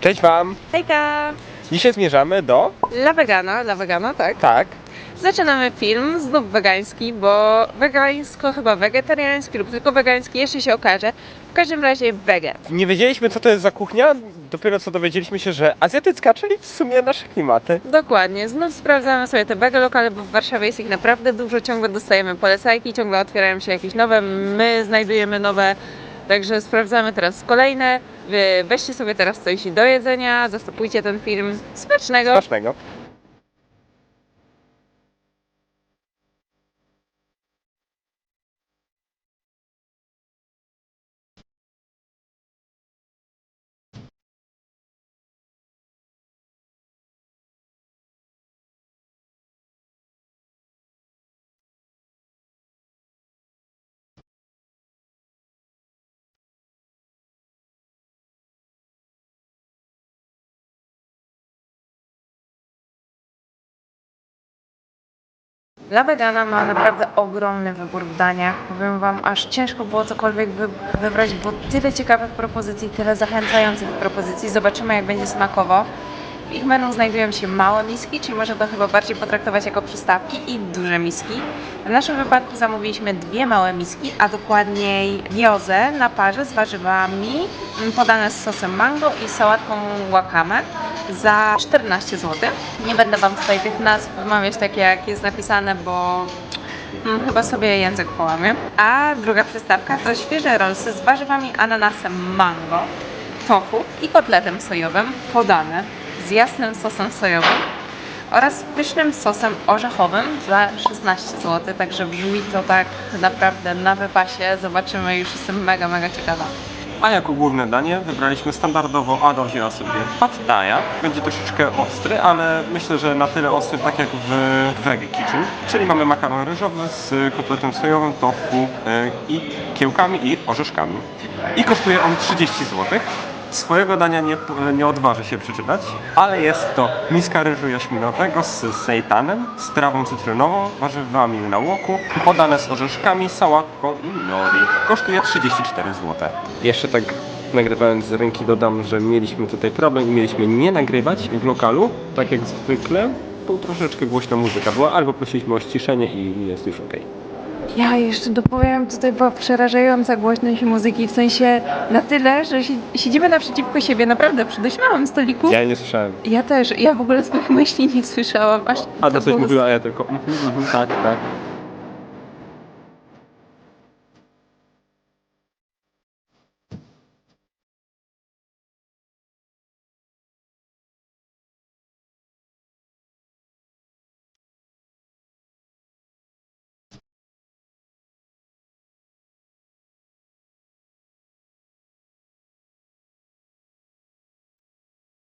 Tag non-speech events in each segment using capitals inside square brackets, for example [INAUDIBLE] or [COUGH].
Cześć Wam! Hejka! Dzisiaj zmierzamy do... Dla wegana, dla wegana, tak. Tak, Zaczynamy film, znów wegański, bo wegańsko chyba wegetariański lub tylko wegański, jeszcze się okaże. W każdym razie wege. nie wiedzieliśmy co to jest za kuchnia, dopiero co dowiedzieliśmy się, że azjatycka, czyli w sumie nasze klimaty. Dokładnie, znów sprawdzamy sobie te wege lokale, bo w Warszawie jest ich naprawdę dużo, ciągle dostajemy polecajki, ciągle otwierają się jakieś nowe, my znajdujemy nowe, także sprawdzamy teraz kolejne. Weźcie sobie teraz coś do jedzenia, zastopujcie ten film. Smacznego! Smacznego. Dla wegana ma naprawdę ogromny wybór w daniach. Powiem Wam, aż ciężko było cokolwiek wy wybrać, bo tyle ciekawych propozycji, tyle zachęcających propozycji. Zobaczymy, jak będzie smakowo. Ich menu znajdują się małe miski, czyli można to chyba bardziej potraktować jako przystawki i duże miski. W naszym wypadku zamówiliśmy dwie małe miski, a dokładniej wiozę na parze z warzywami mm, podane z sosem mango i sałatką wakame za 14 zł. Nie będę Wam tutaj tych nazw wymawiać tak jak jest napisane, bo mm, chyba sobie język połamie. A druga przystawka to świeże rolsy z warzywami, ananasem mango, tofu i kotletem sojowym podane z jasnym sosem sojowym oraz pysznym sosem orzechowym za 16 zł, także brzmi to tak naprawdę na wypasie. Zobaczymy, już jestem mega, mega ciekawa. A jako główne danie wybraliśmy standardowo Ado wzięła sobie pad thai'a. Będzie troszeczkę ostry, ale myślę, że na tyle ostry tak jak w Veggie Kitchen. Czyli mamy makaron ryżowy z kotletem sojowym, tofu yy, i kiełkami i orzeszkami. I kosztuje on 30 zł. Swojego dania nie, nie odważę się przeczytać, ale jest to miska ryżu jaśminowego z sejtanem, z trawą cytrynową, warzywami na łoku, podane z orzeszkami, sałatką i nori. Kosztuje 34 zł. Jeszcze tak nagrywając z ręki dodam, że mieliśmy tutaj problem i mieliśmy nie nagrywać w lokalu, tak jak zwykle, bo troszeczkę głośna muzyka była, albo prosiliśmy o ściszenie i jest już ok. Ja jeszcze dopowiem, tutaj była przerażająca głośność muzyki, w sensie na tyle, że si- siedzimy naprzeciwko siebie, naprawdę przy dość małym stoliku. Ja nie słyszałem. Ja też, ja w ogóle swoich [LAUGHS] myśli nie słyszałam, aż A to coś mówiła, a ja tylko mhm, mhm, tak, tak.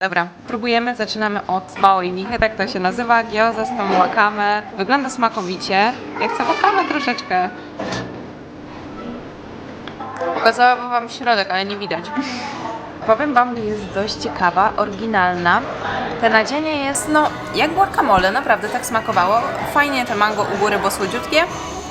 Dobra, próbujemy, zaczynamy od małej michy, tak to się nazywa, gyoza z tą wakame. Wygląda smakowicie. Ja chcę wakame troszeczkę. Pokazałabym wam środek, ale nie widać. Powiem wam, że jest dość ciekawa, oryginalna. Te nadzienie jest, no, jak guacamole, naprawdę tak smakowało. Fajnie te mango u góry, bo słodziutkie.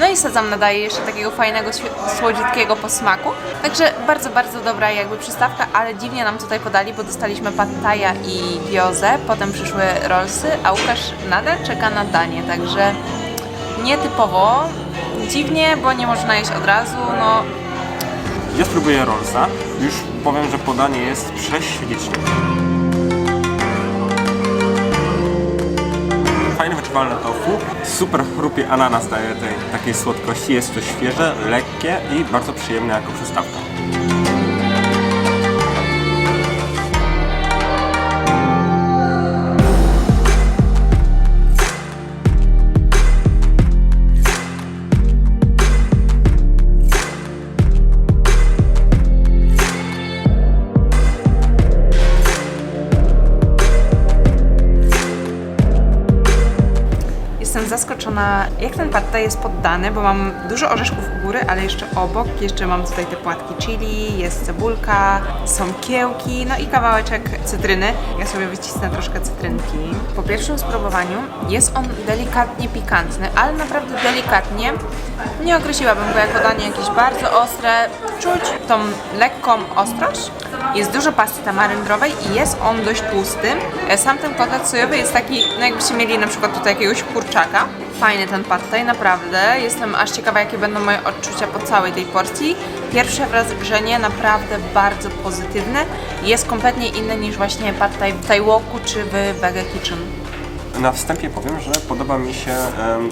No i sezam nadaje jeszcze takiego fajnego, słodziutkiego posmaku. Także bardzo, bardzo dobra jakby przystawka, ale dziwnie nam tutaj podali, bo dostaliśmy pad thaia i wiozę, potem przyszły rollsy, a Łukasz nadal czeka na danie, także nietypowo. Dziwnie, bo nie można jeść od razu, no Ja spróbuję rollsa. Już powiem, że podanie jest prześliczne. Wyczuwalne tofu. Super chrupie ananas daje tej takiej słodkości. Jest to świeże, lekkie i bardzo przyjemne jako przystawka. Zaskoczona, jak ten pad jest poddany, bo mam dużo orzeszków u góry, ale jeszcze obok, jeszcze mam tutaj te płatki chili, jest cebulka, są kiełki, no i kawałeczek cytryny. Ja sobie wycisnę troszkę cytrynki. Po pierwszym spróbowaniu jest on delikatnie pikantny, ale naprawdę delikatnie. Nie określiłabym go jako danie jakieś bardzo ostre. Czuć tą lekką ostrość. Jest dużo pasty tamaryndrowej i jest on dość tłusty. E, Sam ten kotlet sojowy jest taki, no jakbyście mieli na przykład tutaj jakiegoś kurczaka. Fajny ten pad thai, naprawdę. Jestem aż ciekawa, jakie będą moje odczucia po całej tej porcji. Pierwsze wrażenie naprawdę bardzo pozytywne. Jest kompletnie inny niż właśnie pad thai w Taiwoku czy w Vega Kitchen. Na wstępie powiem, że podoba mi się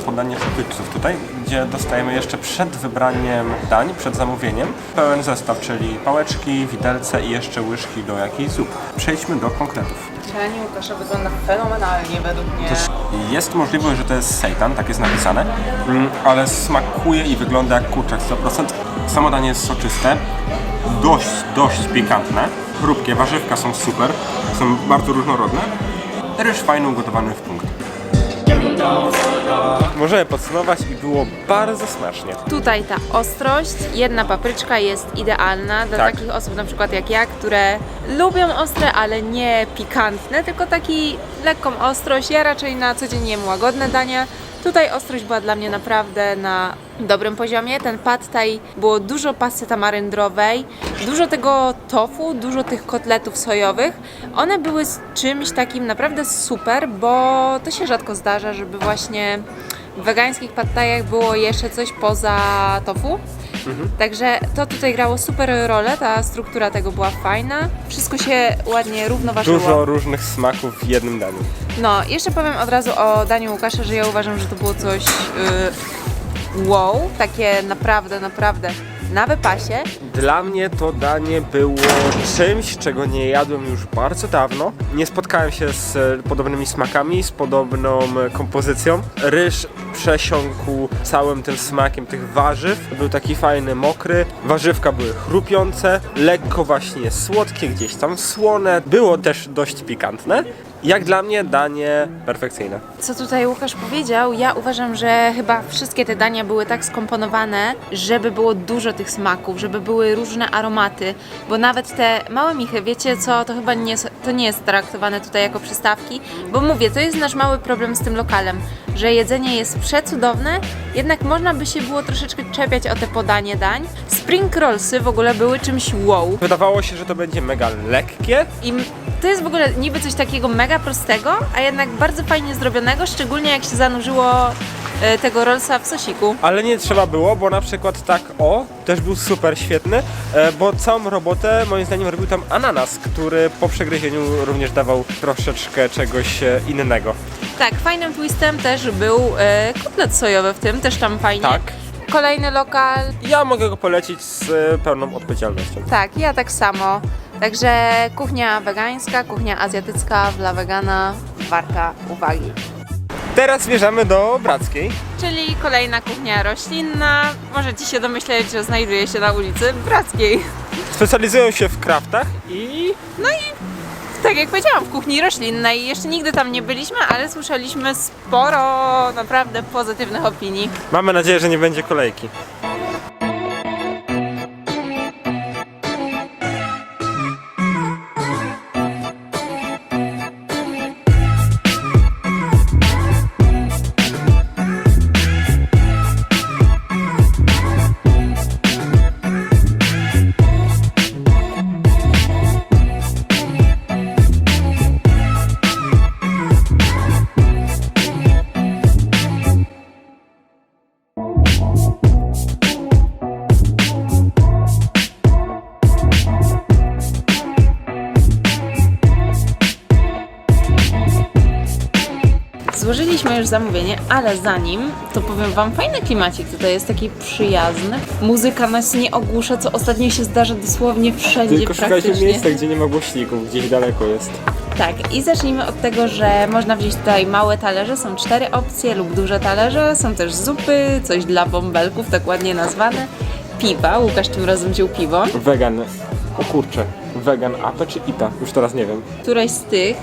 podanie sandwichów tutaj, gdzie dostajemy jeszcze przed wybraniem dań, przed zamówieniem, pełen zestaw, czyli pałeczki, widelce i jeszcze łyżki do jakiejś zupy. Przejdźmy do konkretów. Cielenie Łukasza wygląda fenomenalnie według mnie. Też jest możliwość, że to jest seitan, tak jest napisane, mm, ale smakuje i wygląda jak kurczak 100%. Samo danie jest soczyste, dość, dość pikantne, chrupkie, warzywka są super, są bardzo różnorodne. Ryż fajny, ugotowany w punkt. Możemy podsumować i było bardzo smacznie. Tutaj ta ostrość, jedna papryczka jest idealna dla Tak. takich osób na przykład jak ja, które lubią ostre, ale nie pikantne, tylko taki lekką ostrość. Ja raczej na co dzień jem łagodne dania. Tutaj ostrość była dla mnie naprawdę na dobrym poziomie. Ten pad thai było dużo pasty tamaryndrowej, dużo tego tofu, dużo tych kotletów sojowych. One były z czymś takim naprawdę super, bo to się rzadko zdarza, żeby właśnie w wegańskich pad thaiach było jeszcze coś poza tofu. Także to tutaj grało super rolę, ta struktura tego była fajna. Wszystko się ładnie równoważyło. Dużo różnych smaków w jednym daniu. No, jeszcze powiem od razu o daniu Łukasza, że ja uważam, że to było coś yy, wow, takie naprawdę, naprawdę na wypasie. Dla mnie to danie było czymś, czego nie jadłem już bardzo dawno. Nie spotkałem się z e, podobnymi smakami, z podobną e, kompozycją. Ryż przesiąkł całym tym smakiem tych warzyw. Był taki fajny, mokry. Warzywka były chrupiące, lekko właśnie słodkie, gdzieś tam słone. Było też dość pikantne. Jak dla mnie danie perfekcyjne. Co tutaj Łukasz powiedział, ja uważam, że chyba wszystkie te dania były tak skomponowane, żeby było dużo tych smaków, żeby były różne aromaty, bo nawet te małe michy, wiecie co, to chyba nie, to nie jest traktowane tutaj jako przystawki, bo mówię, to jest nasz mały problem z tym lokalem, że jedzenie jest przecudowne, jednak można by się było troszeczkę czepiać o te podanie dań. Spring rollsy w ogóle były czymś wow. Wydawało się, że to będzie mega lekkie, I to jest w ogóle niby coś takiego mega prostego, a jednak bardzo fajnie zrobionego, szczególnie jak się zanurzyło e, tego rollsa w sosiku. Ale nie trzeba było, bo na przykład tak o, też był super świetny, e, bo całą robotę moim zdaniem robił tam ananas, który po przegryzieniu również dawał troszeczkę czegoś e, innego. Tak, fajnym twistem też był e, kotlet sojowy w tym, też tam fajnie. Tak. Kolejny lokal, Ja mogę go polecić z e, pełną odpowiedzialnością. tak, ja tak samo. Także kuchnia wegańska, kuchnia azjatycka dla wegana warta uwagi. Teraz zmierzamy do Brackiej. Czyli kolejna kuchnia roślinna. Możecie się domyśleć, że znajduje się na ulicy Brackiej. Specjalizują się w kraftach i Tak jak powiedziałam, w kuchni roślinnej. Jeszcze nigdy tam nie byliśmy, ale słyszeliśmy sporo naprawdę pozytywnych opinii. mamy nadzieję, że nie będzie kolejki. Zamówienie, ale zanim, to powiem Wam, fajny klimacik tutaj jest taki przyjazny. Muzyka nas nie ogłusza, co ostatnio się zdarza dosłownie wszędzie praktycznie. gdzie nie ma głośników, gdzieś daleko jest. Tak, i zacznijmy od tego, że można wziąć tutaj małe talerze, są cztery opcje lub duże talerze, są też zupy, coś dla bąbelków, tak ładnie nazwane, piwa, Łukasz tym razem wziął piwo, Wegan. O kurczę. Wegan ape czy ita? Już teraz nie wiem. któreś z tych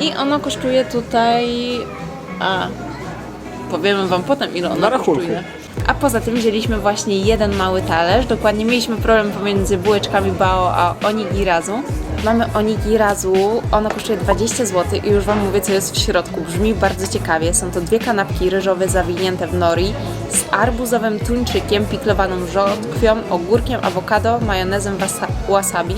i ono kosztuje tutaj a, Powiemy Wam potem, ile ona Na rachunku. kosztuje. A poza tym wzięliśmy właśnie jeden mały talerz. Dokładnie mieliśmy problem pomiędzy bułeczkami bao a onigirazu. Mamy onigirazu, ono kosztuje 20 zł i już Wam mówię, co jest w środku. Brzmi bardzo ciekawie. Są to dwie kanapki ryżowe zawinięte w nori z arbuzowym tuńczykiem, piklowaną rzodkwią, ogórkiem, awokado, majonezem wasa- wasabi.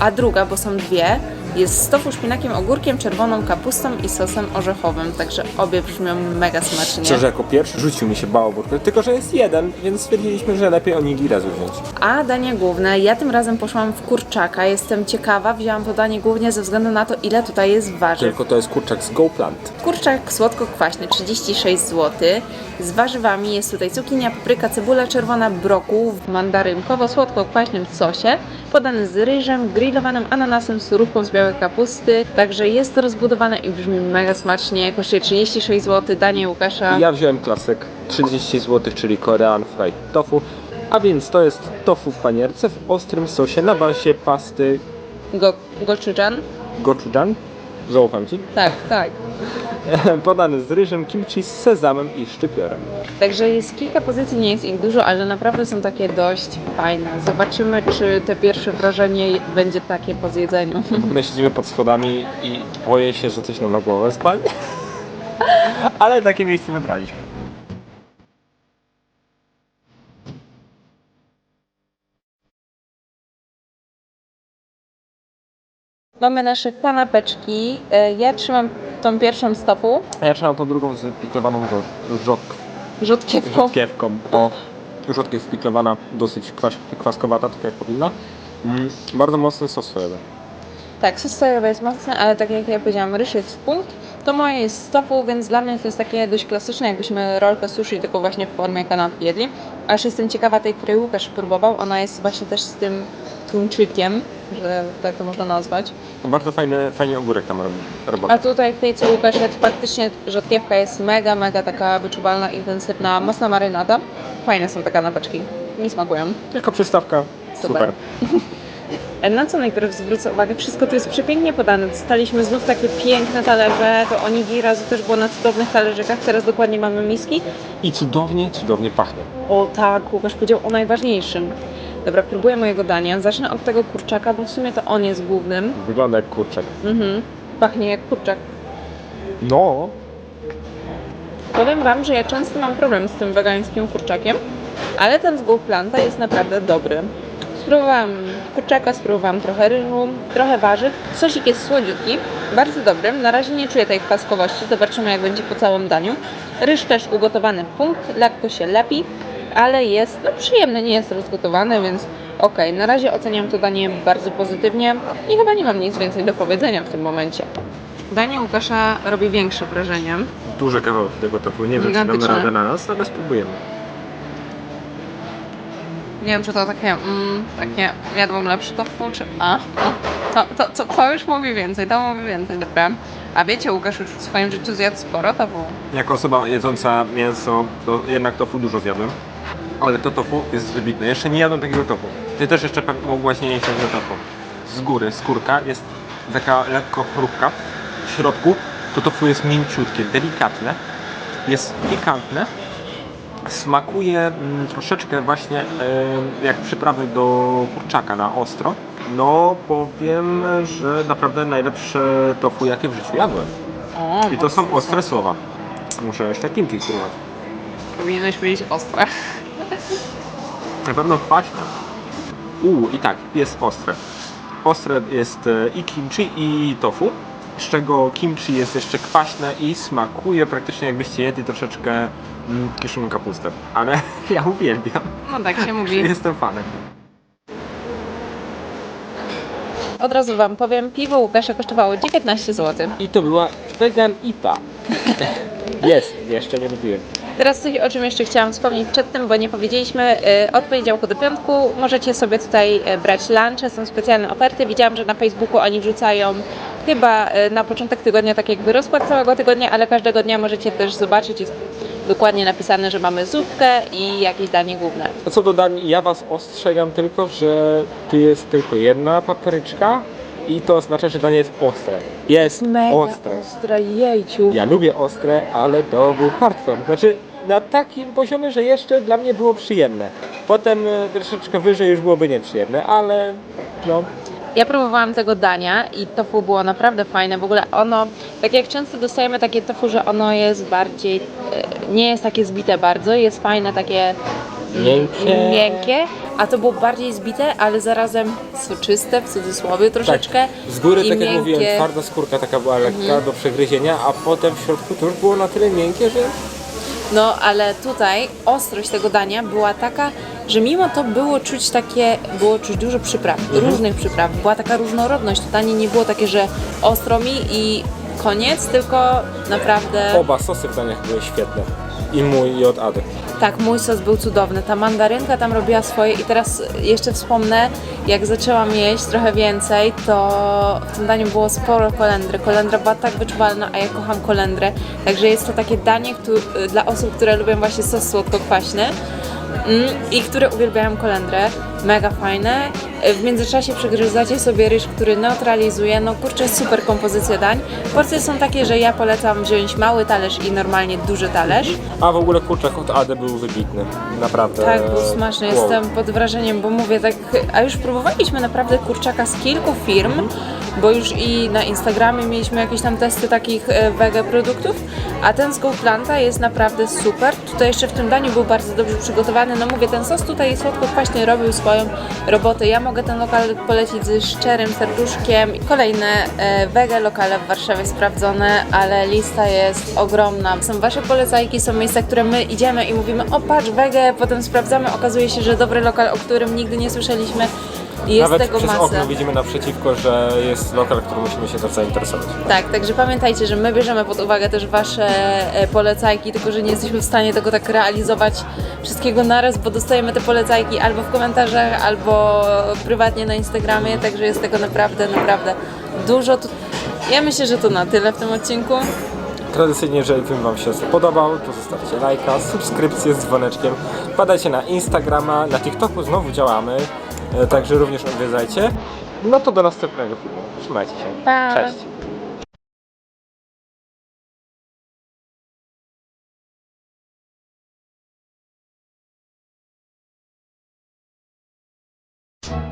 A druga, bo są dwie, jest z tofu, szpinakiem, ogórkiem, czerwoną kapustą i sosem orzechowym. Także obie brzmią mega smacznie. Szczerze, jako pierwszy rzucił mi się bałobur, tylko że jest jeden, więc stwierdziliśmy, że lepiej onigirazu wziąć. A danie główne, ja tym razem poszłam w kurczaka. Jestem ciekawa, wzięłam to danie głównie ze względu na to, ile tutaj jest warzyw. Tylko to jest kurczak z GoPlant. Kurczak słodko-kwaśny 36 zł. Z warzywami jest tutaj cukinia, papryka, cebula czerwona, brokuł w mandarynkowo-słodko-kwaśnym sosie, podany z ryżem, grillowanym ananasem, surówką z białej kapusty. Także jest to rozbudowane i brzmi mega smacznie. Kosztuje 36 zł. Danie Łukasza. Ja wziąłem klasyk 30 zł, czyli Korean Fried Tofu. A więc to jest tofu w panierce w ostrym sosie na bazie pasty Go, gochujang? gochujang. Zaufam Ci. Tak, tak. [LAUGHS] Podany z ryżem, kimchi z sezamem i szczypiorem. Także jest kilka pozycji, nie jest ich dużo, ale naprawdę są takie dość fajne. Zobaczymy, czy te pierwsze wrażenie będzie takie po zjedzeniu. [LAUGHS] My siedzimy pod schodami i boję się, że coś nam na głowę spadnie. [LAUGHS] Ale takie miejsce wybraliśmy. Mamy nasze kanapeczki. E, Ja trzymam tą pierwszą stopu, A ja trzymam tą drugą z piklowaną rzodk, rzutkiewką. rzodkiewką, bo rzodkiew piklowana dosyć kwas, kwaskowata, tak jak powinna. Mm, bardzo mocny sos sojowy. Tak, sos sojowy jest mocny, ale tak jak ja powiedziałam, ryż jest w punkt. To moje jest z tofu, więc dla mnie to jest takie dość klasyczne, jakbyśmy rolkę sushi, tylko właśnie w formie kanapki jedli. Aż jestem ciekawa tej, której Łukasz próbował. Ona jest właśnie też z tym tuńczykiem, że tak to można nazwać. Bardzo fajny, fajnie ogórek tam robi A tutaj w tej co Łukasz jadł, faktycznie rzodkiewka jest mega, mega taka wyczuwalna, intensywna, mocna marynada. Fajne są te kanapeczki. Mi smakują. Jako przystawka Super. super. [LAUGHS] Na co najpierw zwrócę uwagę, wszystko tu jest przepięknie podane. Dostaliśmy znów takie piękne talerze, to onigirazu też było na cudownych talerzykach, teraz dokładnie mamy miski. I cudownie, cudownie pachnie. O tak, Łukasz powiedział o najważniejszym. Dobra, próbuję mojego dania. Zacznę od tego kurczaka, bo w sumie to on jest głównym. Wygląda jak kurczak. Mhm. Pachnie jak kurczak. No, Powiem Wam, że ja często mam problem z tym wegańskim kurczakiem, ale ten z Planta jest naprawdę dobry. Spróbowałam kurczaka, spróbowałam trochę ryżu, trochę warzyw. Sosik jest słodziutki, bardzo dobry. Na razie nie czuję tej kwaskowości, zobaczymy jak będzie po całym daniu. Ryż też ugotowany punkt, lekko się lepi, ale jest no, przyjemny, nie jest rozgotowany, więc okej. Na razie oceniam to danie bardzo pozytywnie i chyba nie mam nic więcej do powiedzenia w tym momencie. Danie Łukasza robi większe wrażenie. duże kawałki tego tofu. Nie wiem, czy Gigantyczne. radę na nas, ale spróbujemy. Nie wiem, czy to takie, mm, takie jadłam lepszy tofu, czy... A, to, to, to, to już mówi więcej, to mówi więcej, dobra. A wiecie, Łukasz już w swoim życiu zjadł sporo tofu. Jako osoba jedząca mięso, to jednak tofu dużo zjadłem. Ale to tofu jest wybitne. Jeszcze nie jadłem takiego tofu. Ty też jeszcze pewnie mogłaś nie jeść takiego tofu. Z góry skórka jest taka lekko chrupka. W środku to tofu jest mięciutkie, delikatne. Jest pikantne. Smakuje mm, troszeczkę właśnie jak przyprawy do kurczaka na ostro. No powiem, że naprawdę najlepsze tofu jakie w życiu jadłem. O, I to są ostre słowa. Muszę jeszcze kimchi spróbować. Powinieneś powiedzieć ostre. Na pewno kwaśne. Uuu, i tak, jest ostre. Ostre jest e, i kimchi, i tofu. Z czego kimchi jest jeszcze kwaśne i smakuje praktycznie jakbyście jedli troszeczkę mm, kiszoną kapustę. Ale [LAUGHS] ja uwielbiam. No tak się mówi. Jestem fanem. Od razu Wam powiem, piwo Łukasza kosztowało 19 zł. I to była vegan IPA. [LAUGHS] Jest, jeszcze nie lubiłem. Teraz coś, o czym jeszcze chciałam wspomnieć przed tym, bo nie powiedzieliśmy, y, od poniedziałku do piątku możecie sobie tutaj y, brać lunche, są specjalne oferty. Widziałam, że na Facebooku oni wrzucają chyba y, na początek tygodnia tak jakby rozkład całego tygodnia, ale każdego dnia możecie też zobaczyć, jest dokładnie napisane, że mamy zupkę i jakieś danie główne. A co do dań, ja was ostrzegam tylko, że tu jest tylko jedna papryczka i to oznacza, że danie jest ostre. Jest ostre. ostra, jejciu. Ja lubię ostre, ale to był hardcore. Znaczy na takim poziomie, że jeszcze dla mnie było przyjemne. Potem e, troszeczkę wyżej już byłoby nieprzyjemne, ale no Ja próbowałam tego dania i tofu było naprawdę fajne. W ogóle ono, tak jak często dostajemy takie tofu, że ono jest bardziej, e, nie jest takie zbite bardzo, jest fajne, takie Miękkie. miękkie, a to było bardziej zbite, ale zarazem soczyste w cudzysłowie troszeczkę. z góry, tak jak miękkie. mówiłem, twarda skórka taka była lekka do przegryzienia, a potem w środku to już było na tyle miękkie, że No, ale tutaj ostrość tego dania była taka, że mimo to było czuć takie, było czuć dużo przypraw, różnych przypraw. Była taka różnorodność. To danie nie było takie, że ostro mi i koniec, tylko naprawdę... oba sosy w daniach były świetne. I mój i od Ady. Tak, mój sos był cudowny. Ta mandarynka tam robiła swoje i teraz jeszcze wspomnę, jak zaczęłam jeść trochę więcej, to w tym daniu było sporo kolendry. Kolendra była tak wyczuwalna, a ja kocham kolendrę. Także jest to takie danie któ- dla osób, które lubią właśnie sos słodko-kwaśny mm, i które uwielbiają kolendrę. Mega fajne. W międzyczasie przegryzacie sobie ryż, który neutralizuje. No kurczę, super kompozycja dań. Porcje są takie, że ja polecam wziąć mały talerz i normalnie duży talerz. A w ogóle kurczak od Ady był wybitny. Naprawdę. Tak, był smaczny. Wow. Jestem pod wrażeniem, bo mówię tak, a już próbowaliśmy naprawdę kurczaka z kilku firm, bo już i na Instagramie mieliśmy jakieś tam testy takich e, wege produktów, a ten z Goldplanta jest naprawdę super. Tutaj jeszcze w tym daniu był bardzo dobrze przygotowany. No mówię, ten sos tutaj słodko-kwaśny robił swoją robotę. Ja mogę ten lokal polecić ze szczerym serduszkiem. Kolejne e, wege lokale w Warszawie sprawdzone, ale lista jest ogromna. Są wasze polecajki, są miejsca, które my idziemy i mówimy, o patrz wege, potem sprawdzamy, okazuje się, że dobry lokal, o którym nigdy nie słyszeliśmy. I Jest Nawet tego przez okno widzimy naprzeciwko, że jest lokal, który musimy się to zainteresować. Tak, także pamiętajcie, że my bierzemy pod uwagę też Wasze e, polecajki, tylko że nie jesteśmy w stanie tego tak realizować wszystkiego naraz, bo dostajemy te polecajki albo w komentarzach, albo prywatnie na Instagramie, także jest tego naprawdę, naprawdę dużo. Tu- Ja myślę, że to na tyle w tym odcinku. Tradycyjnie, jeżeli film Wam się spodobał, to zostawcie lajka, subskrypcję z dzwoneczkiem. Wpadajcie na Instagrama, na TikToku znowu działamy, także również odwiedzajcie. No to do następnego filmu. Trzymajcie się. Pa. Cześć.